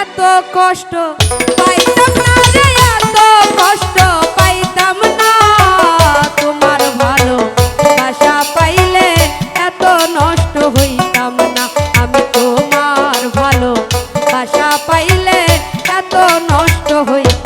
এত কষ্ট পাইতাম না রে এত কষ্ট পাইতাম না। তোমার ভালো বাসা পাইলে এত নষ্ট হইতাম না। আমি তোমার ভালো বাসা পাইলে এত নষ্ট হইতাম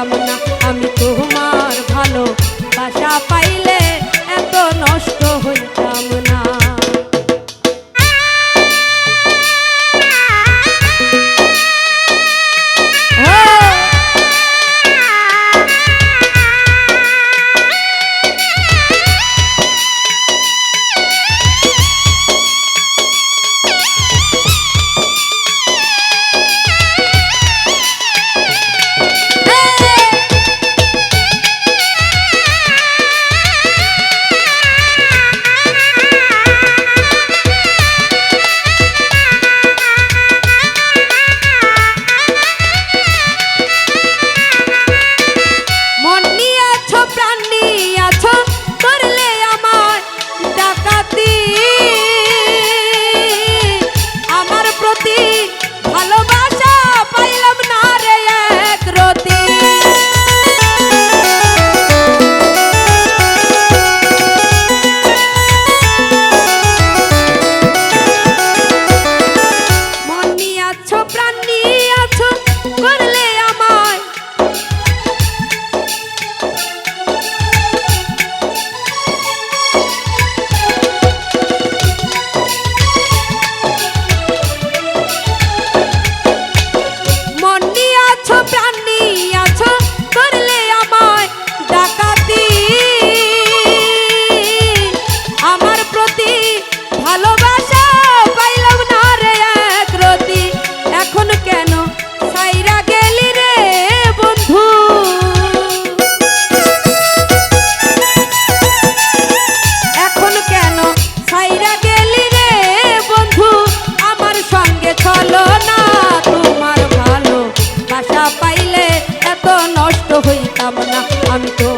হইতাম না ভালোবাসা পাইলাম না রে এক রতি। এখন কেন সাইরা গেলি রে বন্ধু? এখন কেন সাইরা গেলি রে বন্ধু? আমার সঙ্গে চলো না, তোমার ভালো বাসা পাইলে এত নষ্ট হইতাম না। আমি তোমার